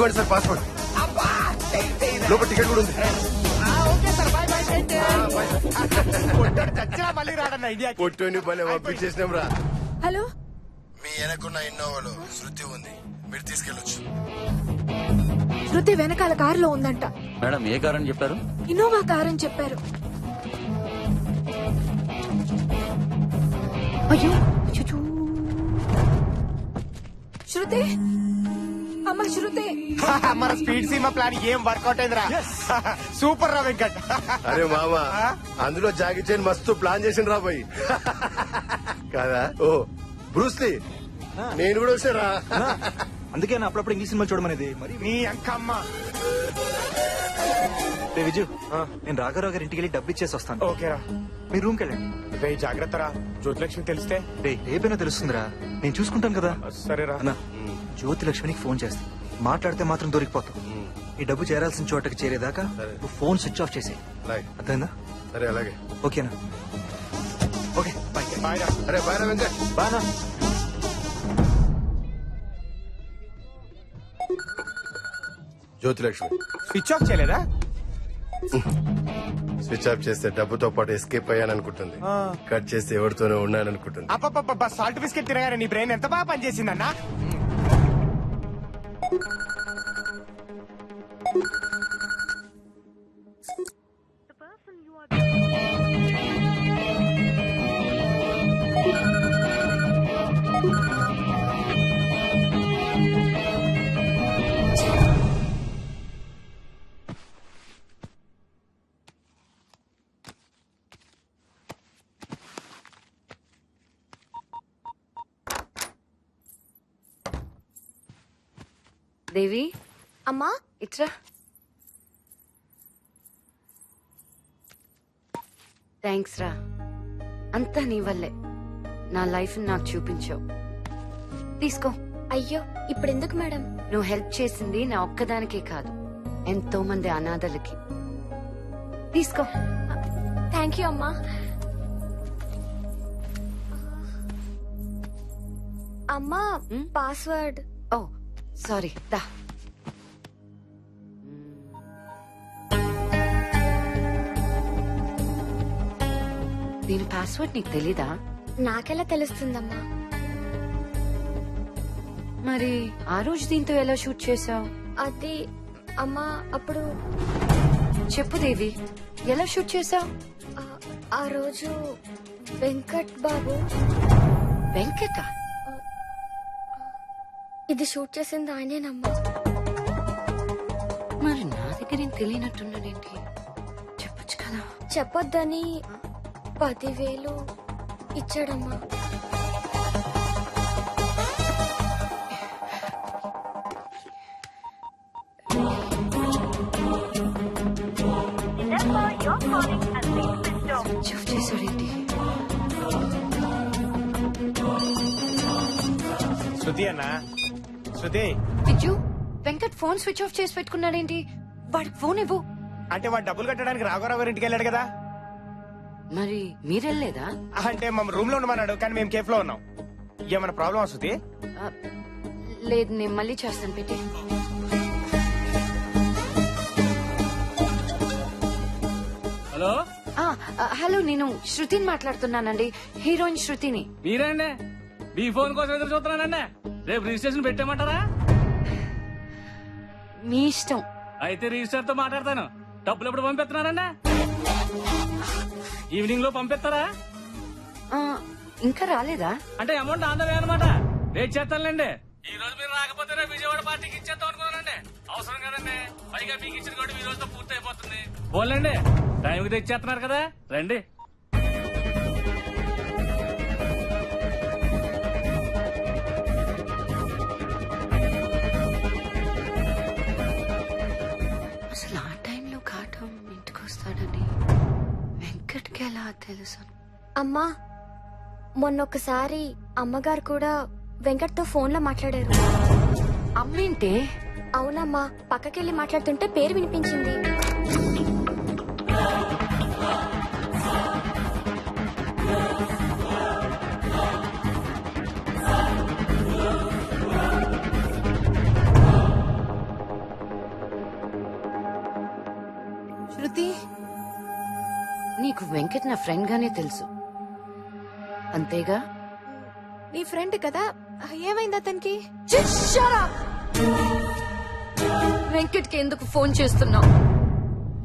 ఇదిగోండి sir passport లోపల ticket కూడా ఉంది. పొట్టుని పంపించేసినాం రా. హలో? మీ వెనకున్న ఇన్నోవాలో శృతి ఉంది. మీరు తీసుకెళ్ళొచ్చు. శృతి వెనకాల కారులో ఉందంట. మేడం ఏ కారణం చెప్పారు? ఇన్నోవా కార్ అని చెప్పారు. అయ్యో. శృతి? అమ్మ శృతి. మన స్పీడ్ సీమా ప్లాన్ ఏం వర్కౌట్ అయిందిరా? సూపర్ రా వెంకట్. అరే మామ అందులో జాగి చైన్ మస్తు ప్లాన్ చేసిన రా పోయి కాదా? ఓ బ్రూస్లీ నేను కూడా వచ్చారా అందుకే నా అప్పుడప్పుడు ఇంగ్లీష్ సినిమా చూడమనేది? మరి నీ అంకమ్మ రే విజు నేను రాఘారావు గారి ఇంటికి వెళ్ళి డబ్బు ఇచ్చేసి వస్తాను. ఓకేరా. మీ రూమ్కి వెళ్ళండి. రే జాగ్రత్త రా జ్యోతిలక్ష్మి తెలిస్తే. రే రేపైనా తెలుస్తుందిరా. నేను చూసుకుంటాను కదా. సరేరా. అన్న. జ్యోతి లక్ష్మికి ఫోన్ చేస్తా. మాట్లాడితే మాత్రం దొరికిపోతావు ఈ డబ్బు చేరాల్సిన చోటకి చేరేదాకా నువ్వు ఫోన్ స్విచ్ ఆఫ్ అలాగే. అర్థమైందా? సరే అలాగే. ఓకేనా? ఓకే బాయ్ అరే bye Venkat. Jyothilakshmi. Switch off చేయలేదా? స్విచ్ ఆఫ్ చేస్తే డబ్బుతో పాటు ఎస్కేప్ అయ్యాను అనుకుంటుంది కట్ చేస్తే ఎవరితోనో ఉన్నాను అనుకుంటుంది అప్పప్ప సాల్ట్ బిస్కెట్ తినగానే నీ బ్రెయిన్ ఎంత బాగా పనిచేసిందన్నా? Thank you. దేవి? అమ్మా? ఇట్రా. థ్యాంక్స్ రా. అంతా నీ వల్లే. నా లైఫ్ నాకు చూపించావు. తీసుకో. అయ్యో ఇప్పుడు ఎందుకు మేడం? నువ్వు హెల్ప్ చేసింది నా ఒక్కదానికే కాదు. ఎంతో మంది అనాథలకి. తీసుకో. థ్యాంక్ యూ అమ్మా. అమ్మా? పాస్వర్డ్. సారీ దా. దీని పాస్వర్డ్ నీకు తెలీదా? నాకెలా తెలుస్తుందమ్మా? మరి ఆ రోజు దీంతో ఎలా షూట్ చేసావు అది అమ్మా అప్పుడు చెప్పు దేవి ఎలా షూట్ చేసావు ఆ- ఆ రోజు వెంకట్ బాబు వెంకట? ఇది షూట్ చేసింది ఆయనేనమ్మా మరి నా దగ్గర ఏం తెలియనట్టున్నాడేంటి? చెప్పొచ్చు కదా. చెప్పొద్దని పదివేలు ఇచ్చాడమ్మా. చేశాడేంటి? శృతి అన్న Shruti. Viju Venkat phone switch off చేసి పెట్టుకున్నాడేంటి? వాడికి ఫోన్ ఇవ్వు. అంటే వాడు డబ్బులు కట్టడానికి రాఘవరావు గారి ఇంటికి వెళ్ళాడు కదా? మరి మీరెళ్ళలేదా అంటే మా రూమ్లో ఉండమన్నాడు కానీ మేము కేఫ్లో ఉన్నాం. ఏమైనా ప్రాబ్లం ఆ, లేదు నేను మళ్ళీ చేస్తాను పెట్టి. హలో? ఆ, ఆ, హలో నేను శృతిని మాట్లాడుతున్నానండి. హీరోయిన్ శృతిని. మీరేండి? మీ ఫోన్ కోసం ఎదురు చూస్తున్నానండి? రేపు రిజిస్ట్రేషన్ పెట్టామంటారా? మీ ఇష్టం. అయితే రిజిస్టర్తో మాట్లాడతాను. డబ్బులు ఎప్పుడు పంపిస్తున్నారండి? ఈవినింగ్లో పంపిస్తారా? ఆ, ఇంకా రాలేదా? అంటే అమౌంట్ ఆందవే అనమాట వెయిట్ చేస్తానులేండి. ఈ రోజు మీరు రాకపోతే రేపు విజయవాడ పార్టీకి ఇచ్చేద్దాం అనుకున్నానండి. అవసరం కదండి. పైగా మీకు ఇచ్చిన కూడా ఈ రోజుతో పూర్తి అయిపోతుంది పోలేండి టైంకి తెచ్చేస్తున్నారు కదా. రండి. ఎలా తెలుసు. అమ్మా మొన్నొకసారి అమ్మగారు కూడా వెంకట్తో ఫోన్లో మాట్లాడారు అమ్మేంటే అవునమ్మా పక్కకెళ్ళి మాట్లాడుతుంటే పేరు వినిపించింది. నీకు వెంకట్ నా ఫ్రెండ్ గానే తెలుసు. అంతేగా? నీ ఫ్రెండ్ కదా? ఏమైంది అతనికి? వెంకట్కి ఎందుకు ఫోన్ చేస్తున్నావు?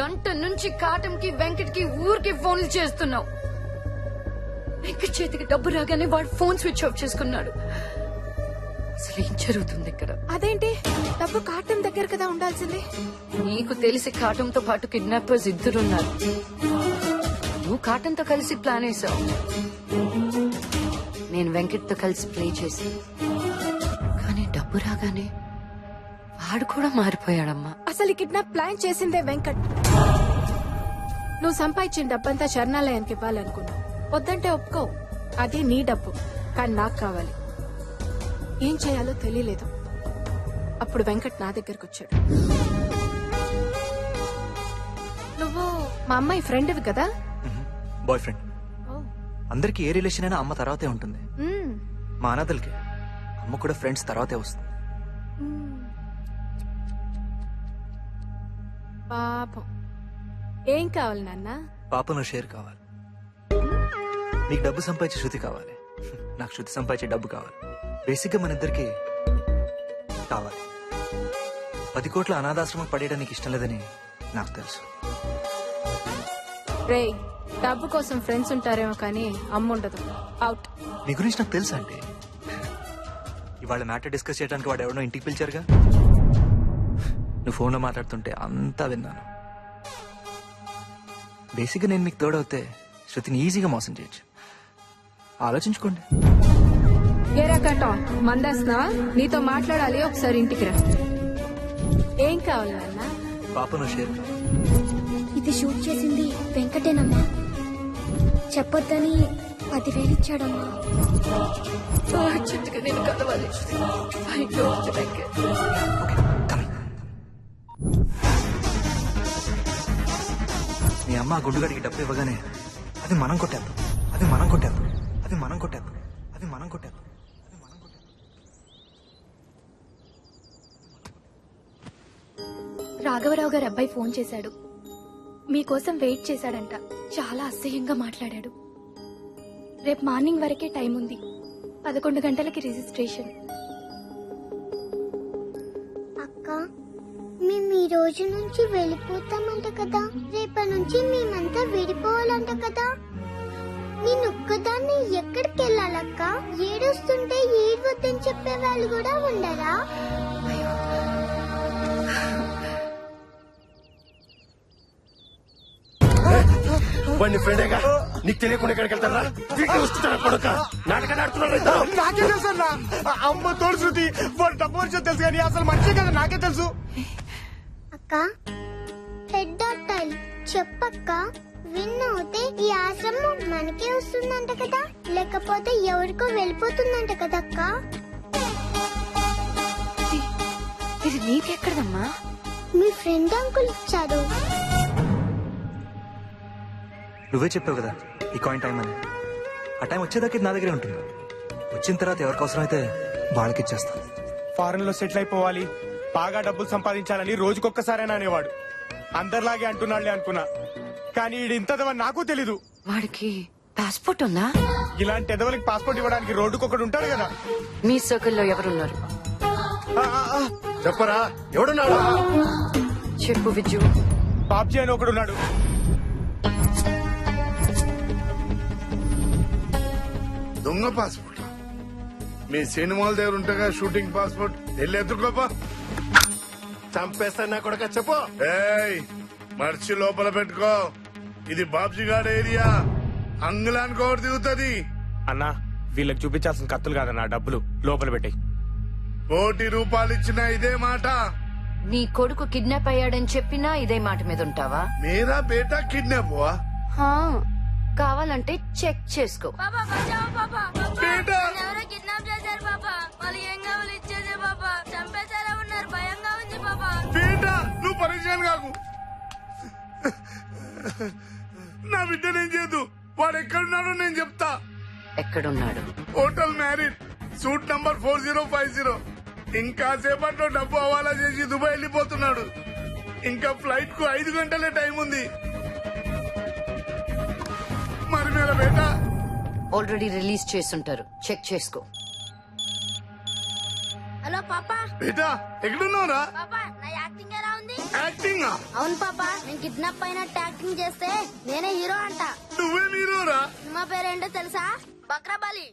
గంట నుంచి కాటంకి వెంకట్కి ఊరికి ఫోన్లు చేస్తున్నావు. వెంకట్ చేతికి డబ్బు రాగానే వాడు ఫోన్ స్విచ్ ఆఫ్ చేసుకున్నాడు. అసలు ఏం జరుగుతుంది ఇక్కడ? అదేంటి? డబ్బు కాటం దగ్గర కదా ఉండాల్సింది. నీకు తెలిసి కాటంతో పాటు కిడ్నాపర్స్ ఇద్దరున్నారు. నువ్వు కాటంతో కలిసి ప్లాన్ వేసావు. నేను వెంకట్తో కలిసి ప్లే చేసి. కానీ డబ్బు రాగానే వాడు కూడా మారిపోయాడమ్మా. అసలు ఈ కిడ్నాప్ ప్లాన్ చేసిందే వెంకట్. నువ్వు సంపాదించిన డబ్బంతా శరణాలయానికి ఇవ్వాలనుకున్నావు. వద్దంటే ఒప్పుకో. అది నీ డబ్బు కానీ నాకు కావాలి. ఏం చేయాలో తెలియలేదు. అప్పుడు వెంకట్ నా దగ్గరకు వచ్చాడు. నువ్వు మా అమ్మాయి ఫ్రెండ్వి కదా? Boyfriend. అందరికి ఏ రిలేషన్ అయినా అమ్మ తర్వాతే ఉంటుంది. మా అనాథలకి అమ్మ కూడా ఫ్రెండ్స్ తర్వాతే వస్తుంది. పాపం. ఏం కావాలి నాన్న? పాపను షేర్ కావాలి. నీకు డబ్బు సంపాదించే శృతి కావాలి. నాకు శృతి సంపాదించే డబ్బు కావాలి. బేసిక్గా మన ఇద్దరికి కావాలి. పది కోట్ల అనాథాశ్రమం పడేయడానికి ఇష్టం లేదని నాకు తెలుసు. డబ్బు కోసం ఫ్రెండ్స్ ఉంటారేమో కానీ అమ్మ ఉండదు. అవుట్ నీ గురించి నాకు తెలుసా అంటే ఇవాళ మ్యాటర్ డిస్కస్ చేయడానికి వాడు ఎవడో ఇంటికి పిలిచారుగా? నువ్వు ఫోన్లో మాట్లాడుతుంటే అంతా విన్నాను. బేసిక్గా నేను మీకు తోడవుతే శృతిని ఈజీగా మోసం చేయొచ్చు. ఆలోచించుకోండి. మందేస్తున్నావా నీతో మాట్లాడాలి ఒకసారి ఇంటికి రా. ఏం కావాలి నాన్న? పాపను షేర్ ఇది షూట్ చేసింది వెంకటేనమ్మా. చెప్పొద్దని పదివేలు ఇచ్చాడమ్మా. నేను కలవాలి. మీ అమ్మ ఆ గుండుగాడికి డబ్బు ఇవ్వగానే అది మనం కొట్టేద్దాం. అది మనం కొట్టేద్దాం. అది మనం కొట్టేద్దాం. అది మనం కొట్టేద్దాం. అది మనం కొట్టేద్దాం. రాఘవరావు గారి అబ్బాయి ఫోన్ చేశాడు. మీకోసం వెయిట్ చేశాడంట. చాలా అసహ్యంగా మాట్లాడాడు. రేపు మార్నింగ్ వరకే టైం ఉంది. పదకొండు గంటలకి రిజిస్ట్రేషన్. అక్క మేము ఈ రోజు నుంచి వెళ్ళిపోతామంట కదా. రేపటి నుంచి మేమంతా విడిపోవాలంట కదా. నేను ఒక్కదాన్ని ఎక్కడికి వెళ్ళాలక్క? ఏడుస్తుంటే ఏడవద్దని చెప్పే వాళ్ళు కూడా ఉండరా? వాడిని ఫ్రెండేగా నీకు తెలియకుండా ఎక్కడికి వెళ్తారా కొడుక? నాటకాన్ని ఆడుతున్నాడు. నాకే తెలుసు అన్న. అమ్మ తోడు శృతి వాడు డబ్బు మనిషి తెలుసు కానీ అసలు మనిషి కదా నాకే తెలుసు. అక్క పెద్ద అత్తాయి చెప్పక్క విన్ అవుతే ఈ ఆశ్రమం మనకే వస్తుందంట కదా? లేకపోతే ఎవరికో వెళ్ళిపోతుందంట కదక్క ఇది నీకెక్కడదమ్మా? మీ ఫ్రెండ్ అంకుల్ ఇచ్చారు నువ్వే చెప్పావు కదా ఈ కాయిన్ టైం అని. ఆ టైం వచ్చేదాకా ఇది నా దగ్గరే ఉంటుంది. వచ్చిన తర్వాత ఎవరికి అవసరం అయితే వాళ్ళకి ఇచ్చేస్తాను ఫారెన్లో సెటిల్ అయిపోవాలి బాగా డబ్బులు సంపాదించాలని రోజుకొక్కసారైనా అనేవాడు. అందరిలాగే అంటున్నాడులే అనుకున్నా. కానీ ఈడు ఇంతదవని నాకు తెలీదు. వాడికి పాస్పోర్ట్ ఉందా? ఇలాంటి ఎదవలకి పాస్పోర్ట్ ఇవ్వడానికి రోడ్డుకొకడు ఉంటాడు కదా. మీ సర్కిల్లో ఎవరున్నారు? చెప్పరా ఎవడున్నాడు? చెప్పు విజ్జు బాబ్జీ అని ఒకడు దొంగ పాస్పోర్ట్? మీ సినిమాల దగ్గర ఉంటగా షూటింగ్ పాస్పోర్ట్ వెళ్ళి ఎత్తుకోపా. చంపేస్తాను నా కొడుక చెప్పు. ఏయ్ మర్చి లోపల పెట్టుకో. ఇది బాబ్జీ గారి ఏరియా. అంగులానికి ఒకటి దిగుతుంది. అన్నా వీళ్ళకి చూపించాల్సిన కత్తులు కాదన్నా డబ్బులు లోపల పెట్టాయి. కోటి రూపాయలు ఇచ్చిన ఇదే మాట. నీ కొడుకు కిడ్నాప్ అయ్యాడని చెప్పినా ఇదే మాట మీద ఉంటావా? మీరా బేటా కిడ్నాప్ హా, కావాలంటే చెక్ చేసుకో. బేటా. ఎవరో కిడ్నాప్ చేశారు పాపా. వాళ్ళు ఏం కావాలి ఇచ్చేదే పాపా. చంపేశారా ఉన్నారు. భయంగా ఉంది పాపా. బేటా నువ్వు పరిచయం కాకు. నా బిడ్డ నేను చేయదు వాడు ఎక్కడున్నాడో నేను చెప్తా. ఎక్కడున్నాడు? Hotel Marriott. Suite number four zero five zero. ఇంకా సేపట్లో డబ్బు హవాలా చేసి దుబాయ్ వెళ్ళిపోతున్నాడు. ఇంకా ఫ్లైట్కు ఐదు గంటలే టైం ఉంది. ఆల్రెడీ రిలీజ్ చేస్తుంటారు. చెక్ చేసుకో. హలో పాపా. బేటా ఎక్కడున్నావురా? పాపా నా యాక్టింగ్ ఎలా ఉంది? యాక్టింగ్? అవును పాపా నేను కిడ్నాప్ అయినట్టు యాక్టింగ్ చేస్తే నేనే హీరో అంట. నువ్వే మీరోరా సినిమా పేరేంటో తెలుసా? బక్రాబాలి?